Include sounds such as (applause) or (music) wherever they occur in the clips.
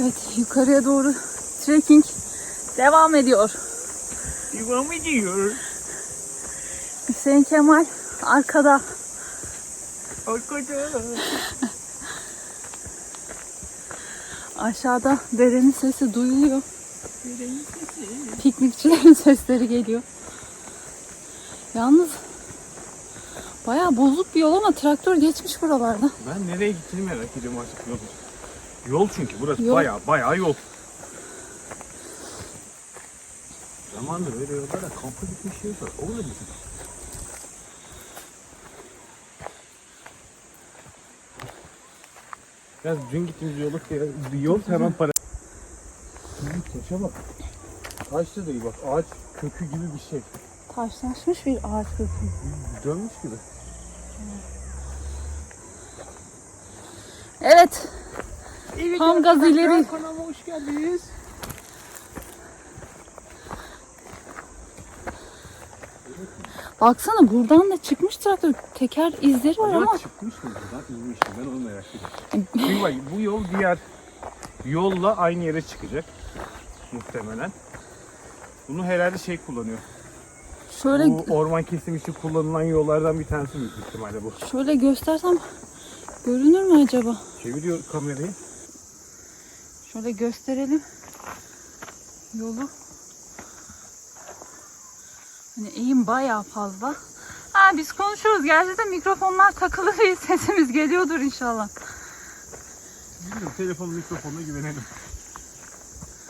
Evet yukarıya doğru trekking devam ediyor. Devam ediyor. Hüseyin Kemal arkada. Arkada. Aşağıda derenin sesi duyuluyor. Piknikçilerin (laughs) sesleri geliyor. Yalnız bayağı bozuk bir yol ama traktör geçmiş buralarda. Ben nereye gittiğini merak ediyorum artık yol. Yol çünkü burası Yol. bayağı bayağı yol. Zamanında böyle yollara kampa gitmiş yiyorsa olur mu? Ya dün gittiğimiz yolu bir yol hemen para. Şu taşa bak. Taş da değil bak ağaç kökü gibi bir şey. Taşlaşmış bir ağaç kökü. Dönmüş gibi. Evet. Evet, Tam gaz ileri. Kanalıma hoş geldiniz. Baksana buradan da çıkmış traktör. Teker izleri var ama çıkmış mı buradan? İnmiş mi? Ben onu merak ediyorum. Bak bu yol diğer yolla aynı yere çıkacak. Muhtemelen. Bunu herhalde şey kullanıyor. şöyle Bu orman kesimi için kullanılan yollardan bir tanesi büyük ihtimalle bu. şöyle göstersem görünür mü acaba? Çeviriyor kamerayı. Şöyle gösterelim yolu. Hani eğim bayağı fazla. Ha biz konuşuruz. Gerçekten mikrofonlar takılı değil. (laughs) Sesimiz geliyordur inşallah. Bilmiyorum telefon mikrofonuna güvenelim.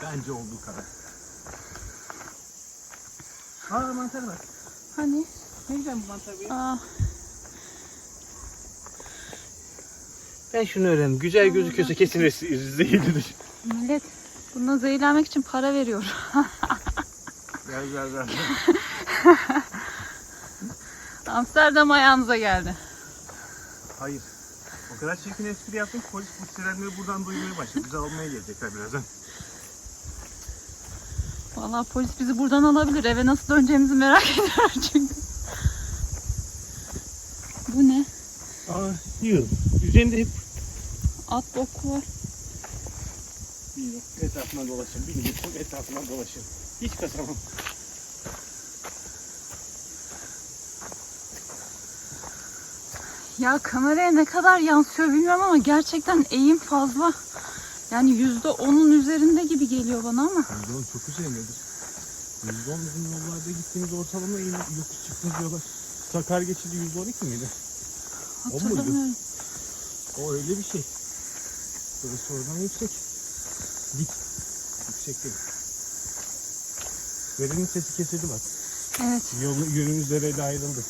Bence olduğu kadar. Aa mantar var. Hani? Ne güzel bu mantar bu ya. Aa, Ben şunu öğrendim. Güzel gözüküyorsa kesin zehirlidir. Millet bundan zehirlenmek için para veriyor. (laughs) Gel gel gel. Amsterdam ayağınıza geldi. Hayır. O kadar çirkin espri yaptım ki polis bu sirenleri buradan duymaya başladı. Bizi almaya gelecekler birazdan. Vallahi polis bizi buradan alabilir. Eve nasıl döneceğimizi merak (laughs) ediyor çünkü. Bu ne? Aa yığın. Üzerinde hep At boku var. Bilmiyorum. Etrafından dolaşın. Bilmiyorum. Etrafından dolaşın. Hiç kaçamam. Ya kameraya ne kadar yansıyor bilmiyorum ama gerçekten eğim fazla. Yani yüzde onun üzerinde gibi geliyor bana ama. Yolun çok üzerindedir. %10 bizim yollarda gittiğimiz ortalama in, yokuş çıktığımız yollar. Sakar geçidi %12 miydi? O muydu? Hatırlamıyorum. O öyle bir şey. Burası oradan yüksek. Dik. Yüksek değil. Derenin sesi kesildi bak. Evet. Yolun, yönümüz dereyle ayrıldı.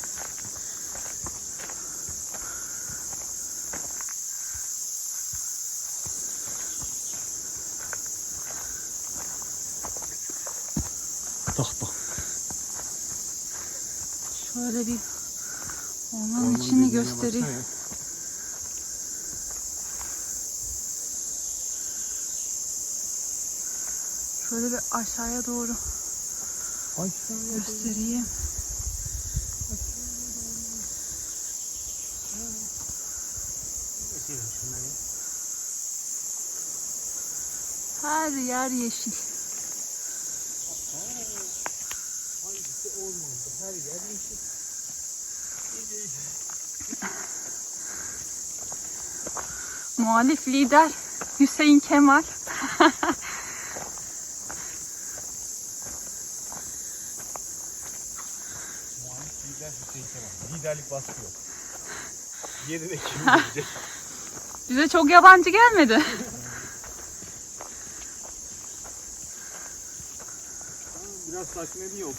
Tahta. Şöyle bir ormanın içini göstereyim. baksana ya. Şöyle bir aşağıya doğru Aşağıya göstereyim. Her yer yeşil. Her yer yeşil. Muhalif lider Hüseyin Kemal. (laughs) Muhalif lider Hüseyin Kemal. Liderlik baskı yok. Yerine kim gelecek? Bize çok yabancı gelmedi. Biraz sakinledi yok.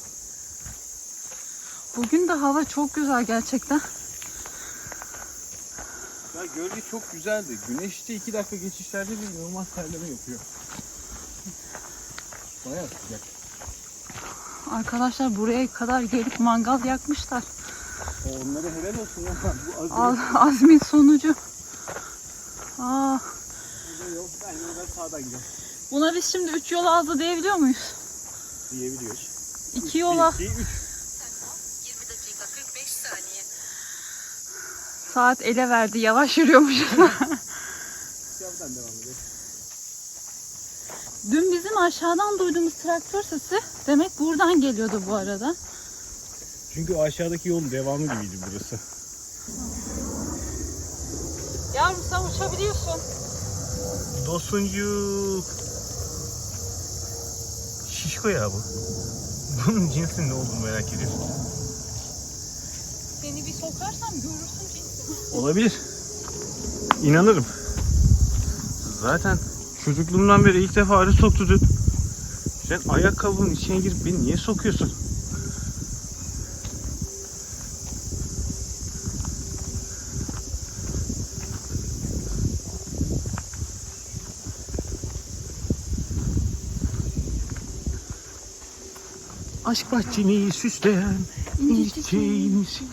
Bugün de hava çok güzel gerçekten. Ya gölge çok güzeldi. Güneşte iki dakika geçişlerde bir inanılmaz terleme yapıyor. Bayağı sıcak. Arkadaşlar buraya kadar gelip mangal yakmışlar. Onlara helal olsun ya. (laughs) Bu az Az- azmin sonucu. Aa, burada yok. Ben yoldan sağdan gidiyorum. buna biz şimdi 3 yol azdı diyebiliyor muyuz? Diyebiliyoruz. 2 yola 2, 3. 20 dakika 45 saniye. saat ele verdi yavaş yürüyormuş. (laughs) Yoldan devam edelim. Dün bizim aşağıdan duyduğumuz traktör sesi demek buradan geliyordu bu arada. Çünkü aşağıdaki yolun devamı gibiydi burası. Yavrum sen uçabiliyorsun. Dosuncuk. Şişko ya bu. Bunun cinsi ne olduğunu merak ediyorum. Seni bir sokarsam görürsün cinsini. Olabilir. İnanırım. Zaten çocukluğumdan beri ilk defa arı soktu dün. Sen ayakkabının içine girip beni niye sokuyorsun? Aşk bahçeni süsleyen İnci çiçeği. misin?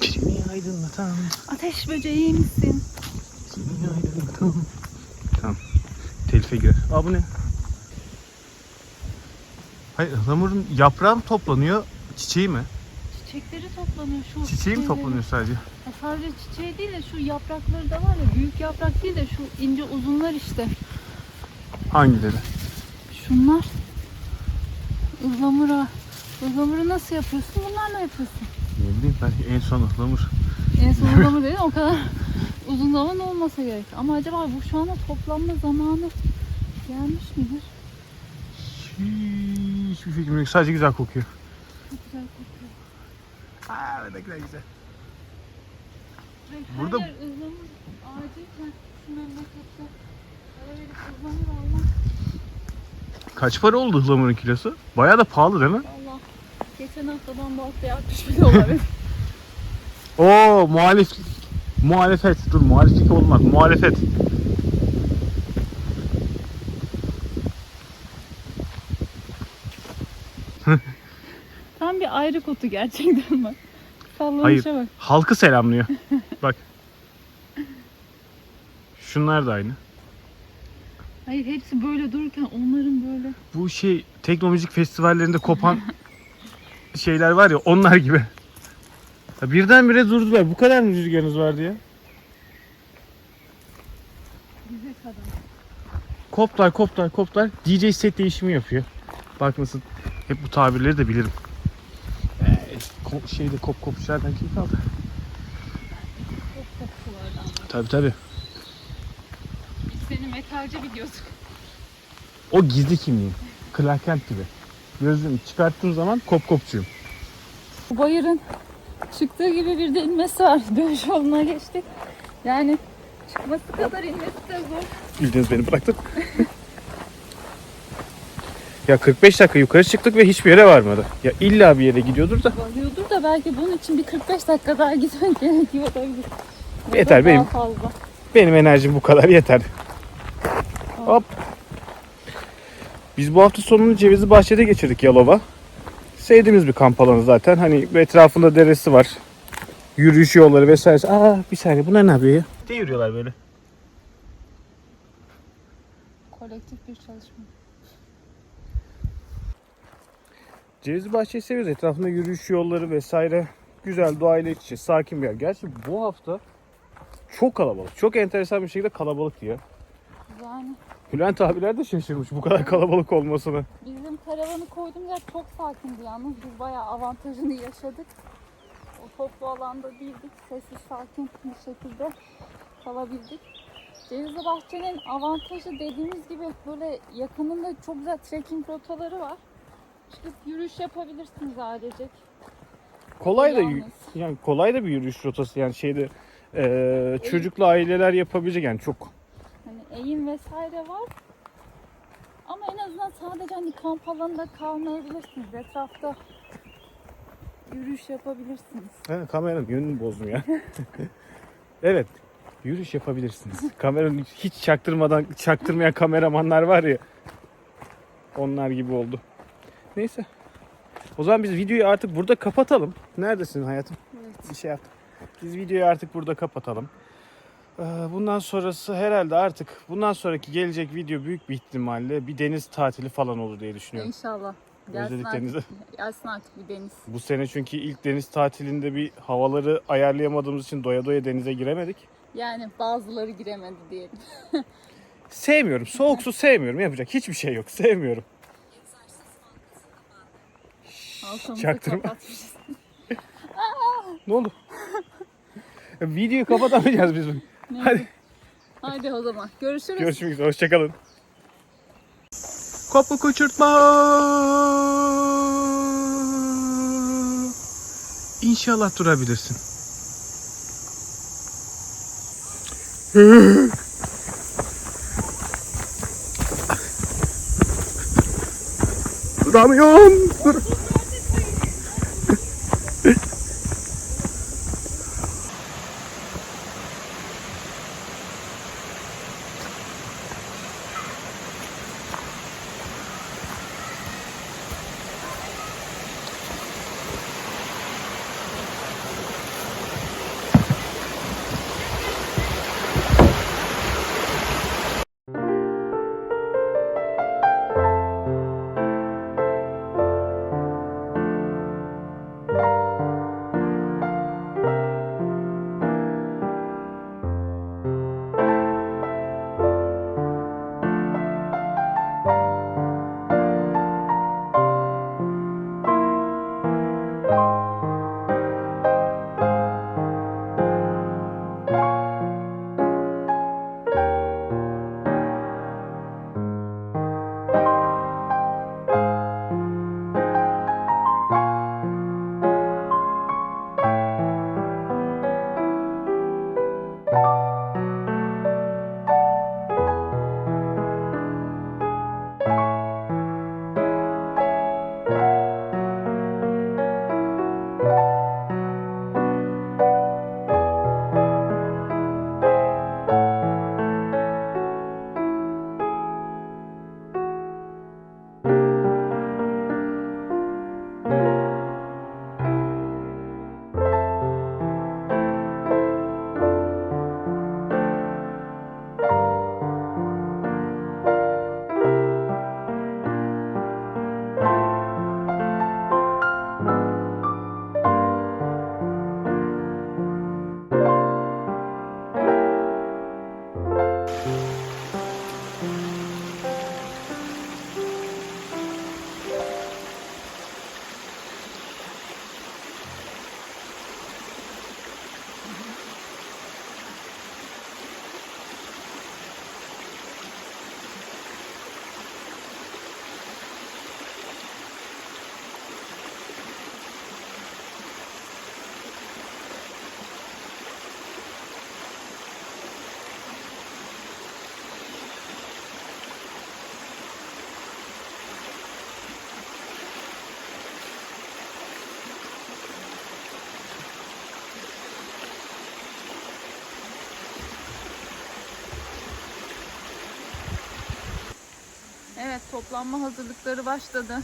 Seni aydınlatan, Ateş böceği misin? seni aydınlatan. Tamam. Telife girer. Aa bu ne? Hayır, ıhlamurun yaprağı mı toplanıyor, çiçeği mi? Çiçekleri toplanıyor şu. Çiçeği mi toplanıyor sadece? Ya sadece çiçeği değil de şu yaprakları da var ya büyük yaprak değil de şu ince uzunlar işte. Hangileri? Şunlar. Ihlamura. Ihlamuru nasıl yapıyorsun? Bunlarla yapıyorsun. Ne bileyim ben en son ıhlamur. En son ıhlamur (laughs) dedin o kadar uzun zaman olmasa gerek. Ama acaba bu şu anda toplanma zamanı gelmiş midir? Hiçbir fikrim yok. Sadece güzel kokuyor. Çok güzel kokuyor. Aa, evet güzel güzel. Renk Burada- Her yer ıhlamur ağacıyken şu memlekette para verip ıhlamur almak. Kaç para oldu ıhlamurun kilosu? Bayağı da pahalı değil mi? Allah. Geçen haftadan bu haftaya 60 bin dolar. (laughs) Oo muhalif muhalefet. Dur muhaliflik olmaz. Muhalefet. (laughs) Tam bir ayrı kutu gerçekten bak. Hayır. Sallanışa bak. Halkı selamlıyor. Bak. Şunlar da aynı. Hayır hepsi böyle dururken onların böyle. Bu şey tekno müzik festivallerinde kopan şeyler var ya onlar gibi. Ya birdenbire durdular. Bu kadar mı rüzgarınız vardı ya? Bize kadar. Koplar koplar koplar. DJ set değişimi yapıyor. Bak nasıl. Hep bu tabirleri de bilirim. Ee, şeyde kop kopuşlardan kim kaldı? Çok kokulardan. Tabi tabi. Biz seni metalci biliyorduk. O gizli kimliğim. Clark Kent gibi. Gözlüğümü çıkarttığım zaman kop kopçuyum. Bayırın çıktığı gibi bir de inmesi var. (laughs) Dönüş yoluna geçtik. Yani çıkması kadar inmesi de zor. Bildiniz beni bıraktın. (laughs) ya 45 dakika yukarı çıktık ve hiçbir yere varmadı. Ya illa bir yere gidiyordur da. Varıyordur da belki bunun için bir 45 dakika daha gitmek (laughs) gerekiyor olabilir. Yeter, benim- fazla. Benim enerjim bu kadar yeter. Hop. Biz bu hafta sonunu Cevizli Bahçe'de geçirdik Yalova. Sevdiğimiz bir kamp alanı zaten. Hani etrafında deresi var. Yürüyüş yolları vesaire. Aa bir saniye bunlar ne yapıyor ya? Ne yürüyorlar böyle? Kolektif bir çalışma. Cevizli Bahçe'yi seviyoruz. Etrafında yürüyüş yolları vesaire. Güzel doğayla iç içe. Sakin bir yer. Gerçi bu hafta çok kalabalık. Çok enteresan bir şekilde kalabalık ya. Bülent abiler de şaşırmış bu kadar kalabalık olmasını. bizim karavanı koyduğumuz yer çok sakindi yalnız. Biz bayağı avantajını yaşadık. O toplu alanda değildik. Sessiz sakin bir şekilde kalabildik. Cevizli Bahçe'nin avantajı dediğimiz gibi böyle yakınında çok güzel trekking rotaları var. Çıkıp yürüyüş yapabilirsiniz ailecek. Kolay da Yalnız. yani kolay da bir yürüyüş rotası yani şeyde eee, çocuklu aileler yapabilecek yani çok eğim vesaire var. Ama en azından sadece hani kamp alanında kalmayabilirsiniz. Etrafta yürüyüş yapabilirsiniz. Ha, kameranın yönünü bozdum ya. (laughs) evet. Yürüyüş yapabilirsiniz. Kameranın hiç çaktırmadan çaktırmayan kameramanlar var ya. Onlar gibi oldu. Neyse. O zaman biz videoyu artık burada kapatalım. Neredesin hayatım? Evet. Bir şey yaptım. Biz videoyu artık burada kapatalım. Ee, Bundan sonrası herhalde artık bundan sonraki gelecek video büyük bir ihtimalle bir deniz tatili falan olur diye düşünüyorum. İnşallah. Gelsin Özledik artık, denizi. (laughs) gelsin artık bir deniz. Bu sene çünkü ilk deniz tatilinde bir havaları ayarlayamadığımız için doya doya denize giremedik. Yani bazıları giremedi diyelim. (laughs) Sevmiyorum. Soğuk su sevmiyorum. Yapacak hiçbir şey yok. Sevmiyorum. Halkamızı Çaktırma. kapatmışız. (laughs) Ne oldu? Videoyu kapatamayacağız biz. Hadi Hadi o zaman. Görüşürüz. görüşmek üzere. Hoşçakalın. Kapı kaçırtma. İnşallah durabilirsin. Duramıyorum. Dur. Toplanma hazırlıkları başladı.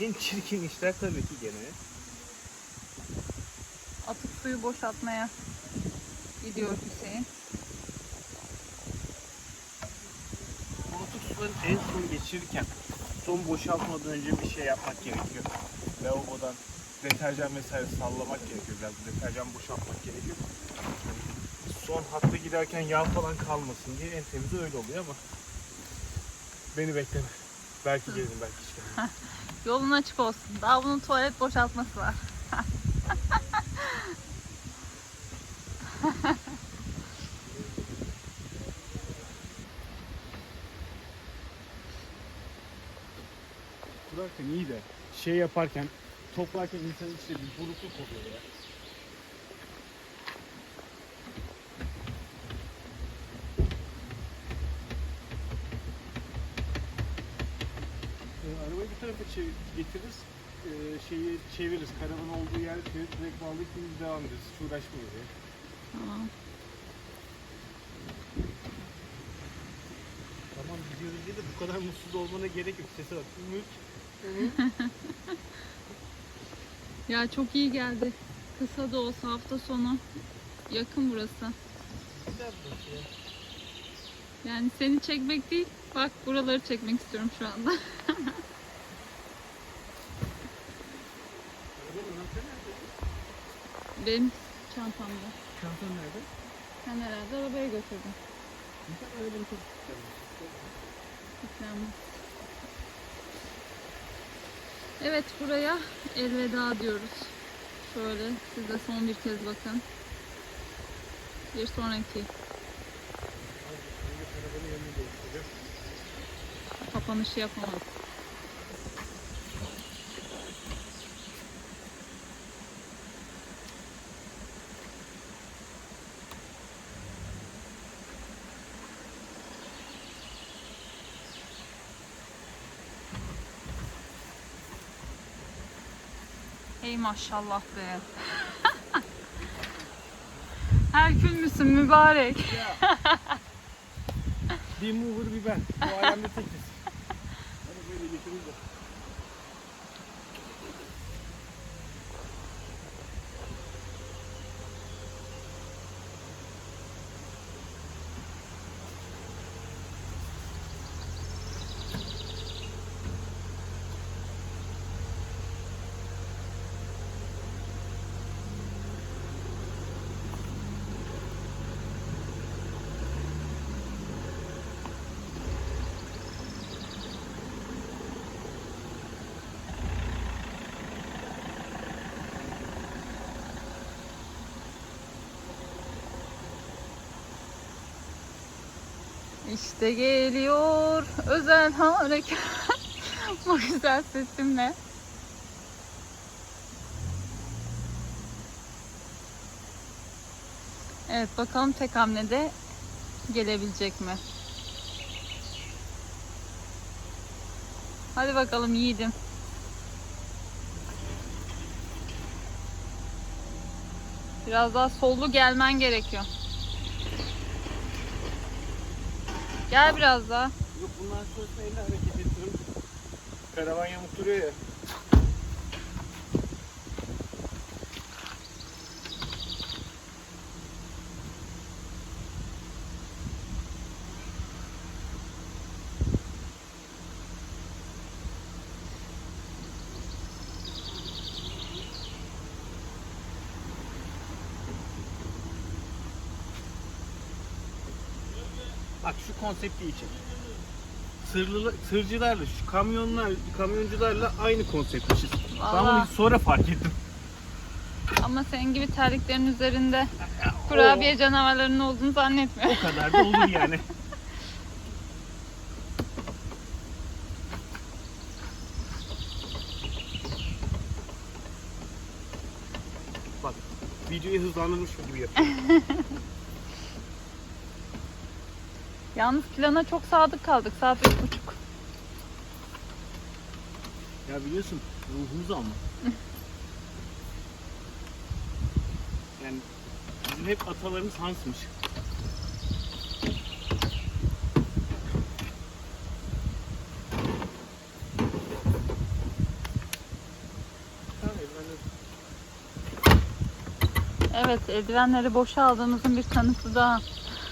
En çirkin işler tabii ki gene. Atık suyu boşaltmaya gidiyor Hüseyin. Koltuk suları en son geçirirken son boşaltmadan önce bir şey yapmak gerekiyor. Lavabodan deterjan vesaire sallamak gerekiyor. Biraz deterjan boşaltmak gerekiyor. Son hatta giderken yağ falan kalmasın diye en temizi öyle oluyor ama beni bekleme. Belki gelirim belki hiç gelmem. (laughs) Yolun açık olsun. Daha bunun tuvalet boşaltması var. Kurarken iyi de şey yaparken toplarken insanın içinde bir burukluk oluyor ya. Çevir, getiririz. Ee, şeyi çeviririz. Karavan olduğu yerde çevirip direkt bağlayıp biz devam ederiz. Hiç uğraşmayız ya. Tamam. Tamam gidiyoruz diye de bu kadar mutsuz olmana gerek yok. Sese bak. Ümit. (laughs) Ya çok iyi geldi. Kısa da olsa hafta sonu. Yakın burası. Güzel burası ya. Yani seni çekmek değil, bak buraları çekmek istiyorum şu anda. (laughs) Benim çantamda. Çantan nerede? Sen herhalde arabaya götürdün. Bir şey. Yüklenmiş. Evet buraya elveda diyoruz. Şöyle siz de son bir kez bakın. Bir sonraki kapanışı yapamaz. Maşallah be. Herkül müsün mübarek? Bir mover bir ben. Bu alemde tekiz. Hadi böyle getireyim de. İşte geliyor özel harekat. (laughs) Bu güzel sesimle. Evet bakalım tek hamlede gelebilecek mi? Hadi bakalım yiğidim. Biraz daha sollu gelmen gerekiyor. Gel biraz daha. Yok bundan sonrasında elle hareket ettiriyorum. Karavan yamuk duruyor ya. Bak şu konsepti için. Sırlı, sırcılarla, şu kamyonlar, kamyoncularla aynı konseptmişiz. Ben Vallahi. bunu sonra fark ettim. Ama senin gibi terliklerin üzerinde (laughs) kurabiye canavarlarının olduğunu zannetmiyorum. O kadar da olur yani. (laughs) Bak, videoyu hızlandırmış gibi yapıyor. (laughs) Yalnız plana çok sadık kaldık. Saat üç buçuk. Ya biliyorsun ruhumuz ama. (laughs) Yani bizim hep atalarımız Hans'mış. Evet eldivenleri boşa aldığımızın bir kanıtı daha.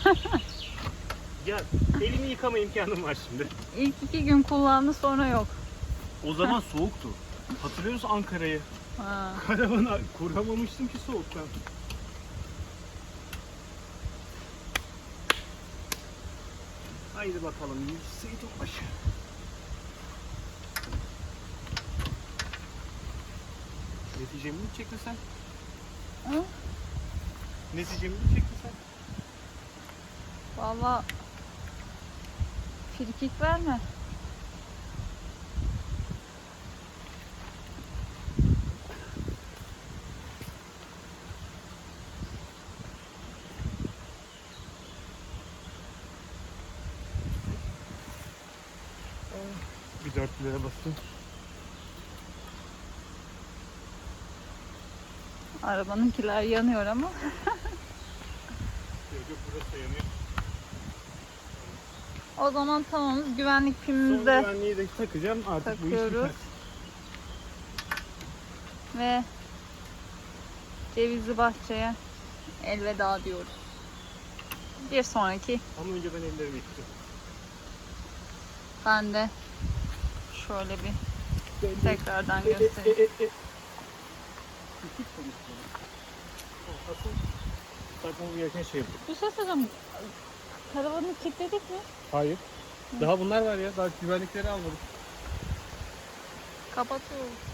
(laughs) Ya elimi yıkama imkanım var şimdi. İlk iki gün kullandı sonra yok. O zaman (laughs) soğuktu. Hatırlıyor musun Ankara'yı? Ha. Karavana kuramamıştım ki soğuktan. Haydi bakalım Seyit Onbaşı. Neticemi mi çektin sen? Hı? Neticemi mi çektin sen? Valla frikik verme. Bir dört lira bastım. Arabanınkiler yanıyor ama. Yok yok burası yanıyor. O zaman tamamız güvenlik Son pimimizde güvenliği de takacağım artık bu iş takıyoruz. biter. Ve Cevizli Bahçe'ye elveda diyoruz. Bir sonraki Ama önce ben ellerimi yıkayacağım. ben de şöyle bir tekrardan E, e, göstereyim. e, e, e. Küçük konuşma. Asıl takmamız gereken şey bu. Bir şey söyleyeceğim. Karavanı kilitledik mi? Hayır. Daha bunlar var ya. Daha güvenlikleri almadık. Kapatıyoruz.